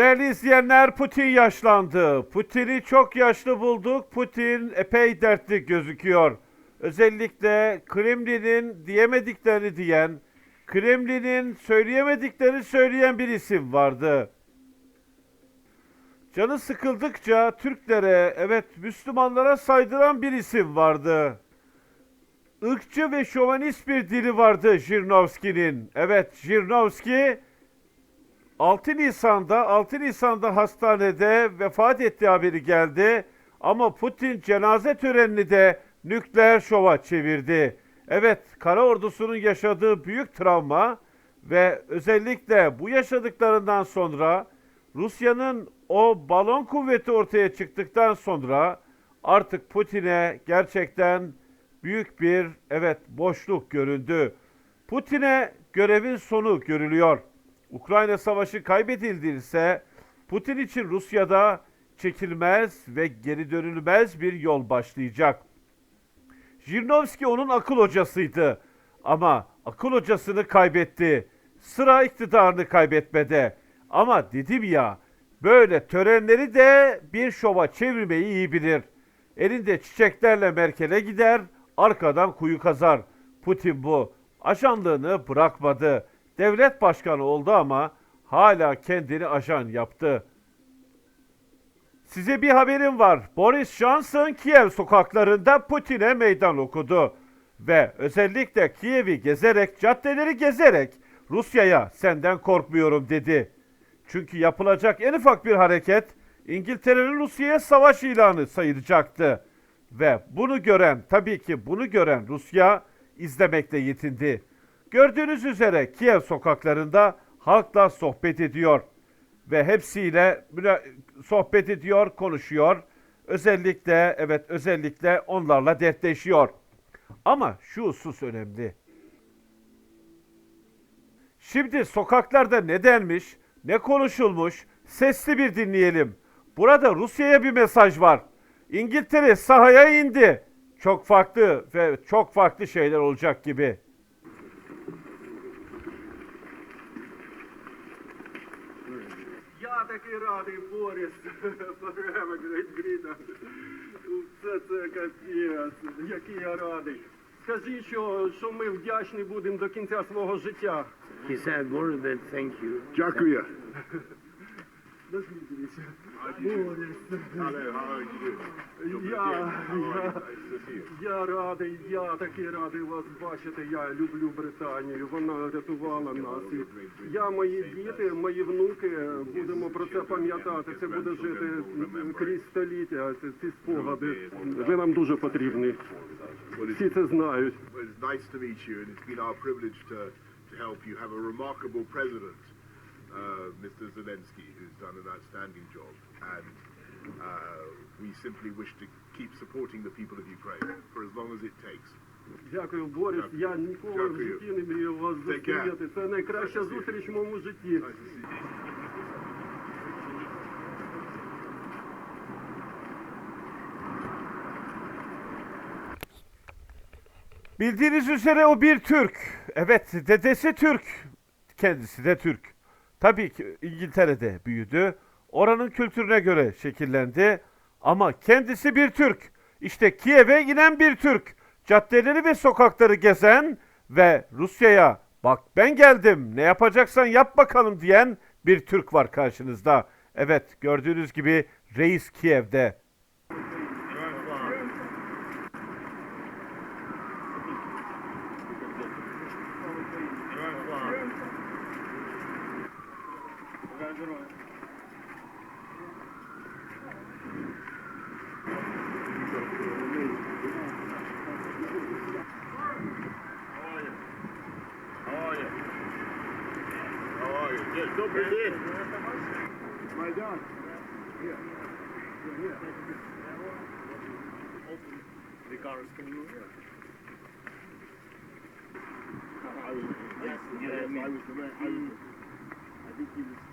Değerli izleyenler Putin yaşlandı. Putin'i çok yaşlı bulduk. Putin epey dertli gözüküyor. Özellikle Kremlin'in diyemediklerini diyen, Kremlin'in söyleyemediklerini söyleyen bir isim vardı. Canı sıkıldıkça Türklere, evet Müslümanlara saydıran bir isim vardı. Irkçı ve şovanist bir dili vardı Jirnovski'nin. Evet Jirnovski 6 Nisan'da 6 Nisan'da hastanede vefat ettiği haberi geldi. Ama Putin cenaze törenini de nükleer şova çevirdi. Evet, kara ordusunun yaşadığı büyük travma ve özellikle bu yaşadıklarından sonra Rusya'nın o balon kuvveti ortaya çıktıktan sonra artık Putin'e gerçekten büyük bir evet boşluk göründü. Putin'e görevin sonu görülüyor. Ukrayna savaşı kaybedildiyse Putin için Rusya'da çekilmez ve geri dönülmez bir yol başlayacak. Jirnovski onun akıl hocasıydı ama akıl hocasını kaybetti. Sıra iktidarını kaybetmede. Ama dedim ya böyle törenleri de bir şova çevirmeyi iyi bilir. Elinde çiçeklerle Merkel'e gider, arkadan kuyu kazar. Putin bu. Ajanlığını bırakmadı. Devlet başkanı oldu ama hala kendini ajan yaptı. Size bir haberim var. Boris Johnson Kiev sokaklarında Putin'e meydan okudu. Ve özellikle Kiev'i gezerek, caddeleri gezerek Rusya'ya senden korkmuyorum dedi. Çünkü yapılacak en ufak bir hareket İngiltere'nin Rusya'ya savaş ilanı sayılacaktı. Ve bunu gören, tabii ki bunu gören Rusya izlemekle yetindi. Gördüğünüz üzere Kiev sokaklarında halkla sohbet ediyor ve hepsiyle sohbet ediyor, konuşuyor. Özellikle evet özellikle onlarla dertleşiyor. Ama şu husus önemli. Şimdi sokaklarda ne denmiş, ne konuşulmuş sesli bir dinleyelim. Burada Rusya'ya bir mesaj var. İngiltere sahaya indi. Çok farklı ve çok farklı şeyler olacak gibi. Такий радий, Борис, Програма Гріда. Це це капець, який я радий. Скажіть, що, що ми вдячні будемо до кінця свого життя. He said that thank you. Дякую. How are you doing? я, я, я радий, я такий радий вас бачити. Я люблю Британію. Вона рятувала нас. Я, мої діти, мої внуки будемо про це пам'ятати. Це буде жити крізь століття. Ці, ці спогади. Ви нам дуже потрібні. Всі це знають. It's nice to meet you, and it's been our privilege to, to help you have a remarkable president, uh, Mr. Zelensky, who's done an outstanding job. And uh, we simply wish to keep supporting the people of Ukraine for as long as it takes. Дякую, Борис. Дякую. Я ніколи в Дякую. житті не мріяв вас Take care. зустріти. Це найкраща зустріч в моєму житті. Nice to see you. Bildiğiniz üzere o bir Türk. Evet, dedesi Türk. Kendisi de Türk. Tabii ki İngiltere'de büyüdü. Oranın kültürüne göre şekillendi. Ama kendisi bir Türk. İşte Kiev'e inen bir Türk. Caddeleri ve sokakları gezen ve Rusya'ya bak ben geldim ne yapacaksan yap bakalım diyen bir Türk var karşınızda. Evet gördüğünüz gibi reis Kiev'de. way down. Yeah. Yeah, yeah. The cars coming over. I was, yes, yes, I was the man. I, I think he was.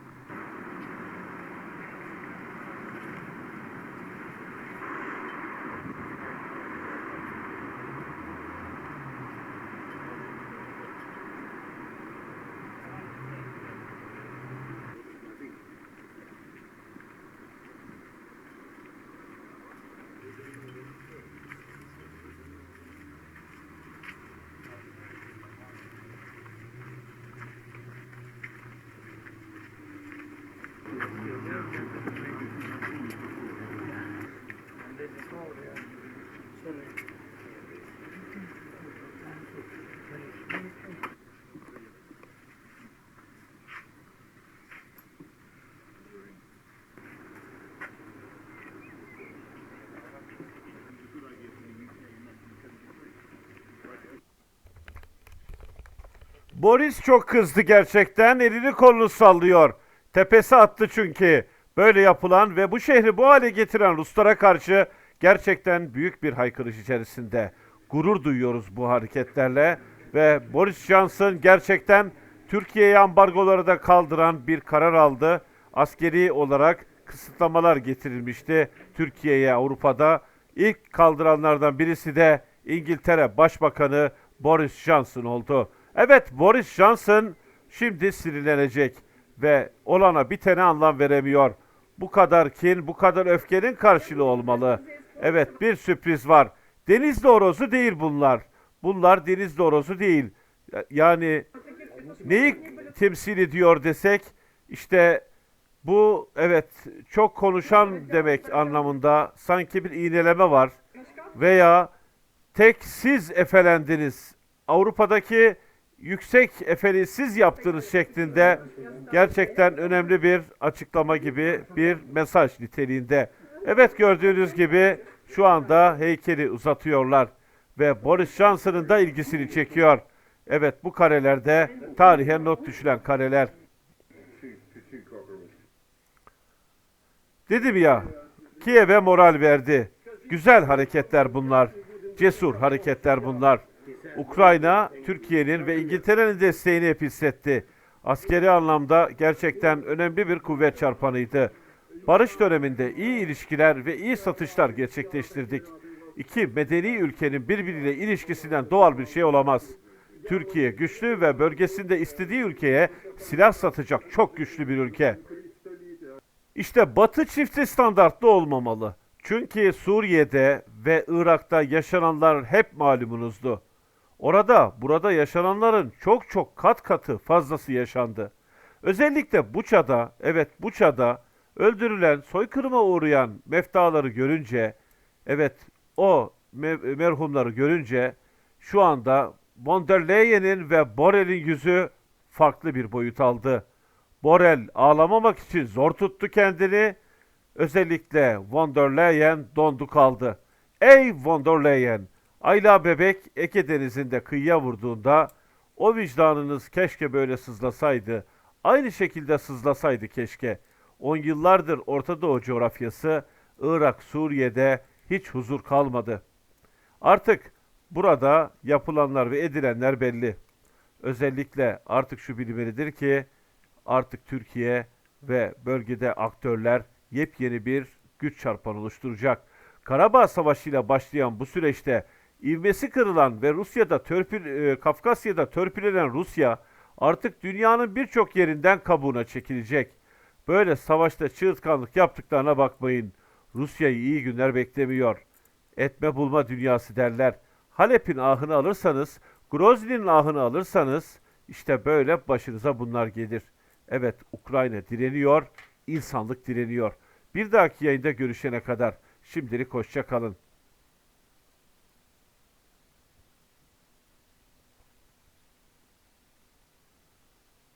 Boris çok kızdı gerçekten. Elini kolunu sallıyor. Tepesi attı çünkü. Böyle yapılan ve bu şehri bu hale getiren Ruslara karşı gerçekten büyük bir haykırış içerisinde. Gurur duyuyoruz bu hareketlerle ve Boris Johnson gerçekten Türkiye'ye ambargoları da kaldıran bir karar aldı. Askeri olarak kısıtlamalar getirilmişti Türkiye'ye Avrupa'da. İlk kaldıranlardan birisi de İngiltere Başbakanı Boris Johnson oldu. Evet Boris Johnson şimdi sinirlenecek ve olana bitene anlam veremiyor. Bu kadar kin, bu kadar öfkenin karşılığı olmalı. Evet bir sürpriz var. Denizli horozu değil bunlar. Bunlar denizli horozu değil. Yani neyi temsil ediyor desek işte bu evet çok konuşan demek anlamında sanki bir iğneleme var veya tek siz efelendiniz. Avrupa'daki yüksek efeli siz yaptınız şeklinde gerçekten önemli bir açıklama gibi bir mesaj niteliğinde. Evet gördüğünüz gibi şu anda heykeli uzatıyorlar ve Boris Johnson'ın da ilgisini çekiyor. Evet bu karelerde tarihe not düşülen kareler. Dedim ya, Kiev'e moral verdi. Güzel hareketler bunlar. Cesur hareketler bunlar. Ukrayna, Türkiye'nin ve İngiltere'nin desteğini hep hissetti. Askeri anlamda gerçekten önemli bir kuvvet çarpanıydı. Barış döneminde iyi ilişkiler ve iyi satışlar gerçekleştirdik. İki medeni ülkenin birbiriyle ilişkisinden doğal bir şey olamaz. Türkiye güçlü ve bölgesinde istediği ülkeye silah satacak çok güçlü bir ülke. İşte Batı çifti standartlı olmamalı. Çünkü Suriye'de ve Irak'ta yaşananlar hep malumunuzdu. Orada, burada yaşananların çok çok kat katı fazlası yaşandı. Özellikle Buça'da, evet Buça'da öldürülen, soykırıma uğrayan meftaları görünce, evet o me- merhumları görünce şu anda von der Leyen'in ve Borrell'in yüzü farklı bir boyut aldı. Borrell ağlamamak için zor tuttu kendini. Özellikle von der Leyen dondu kaldı. Ey von der Leyen! Ayla bebek Ege Denizi'nde kıyıya vurduğunda o vicdanınız keşke böyle sızlasaydı. Aynı şekilde sızlasaydı keşke. On yıllardır Orta Doğu coğrafyası Irak, Suriye'de hiç huzur kalmadı. Artık burada yapılanlar ve edilenler belli. Özellikle artık şu bilinmelidir ki artık Türkiye ve bölgede aktörler yepyeni bir güç çarpanı oluşturacak. Karabağ Savaşı ile başlayan bu süreçte ivmesi kırılan ve Rusya'da törpül, e, Kafkasya'da törpülenen Rusya artık dünyanın birçok yerinden kabuğuna çekilecek. Böyle savaşta çığırtkanlık yaptıklarına bakmayın. Rusya'yı iyi günler beklemiyor. Etme bulma dünyası derler. Halep'in ahını alırsanız, Grozny'nin ahını alırsanız işte böyle başınıza bunlar gelir. Evet Ukrayna direniyor, insanlık direniyor. Bir dahaki yayında görüşene kadar şimdilik hoşça kalın.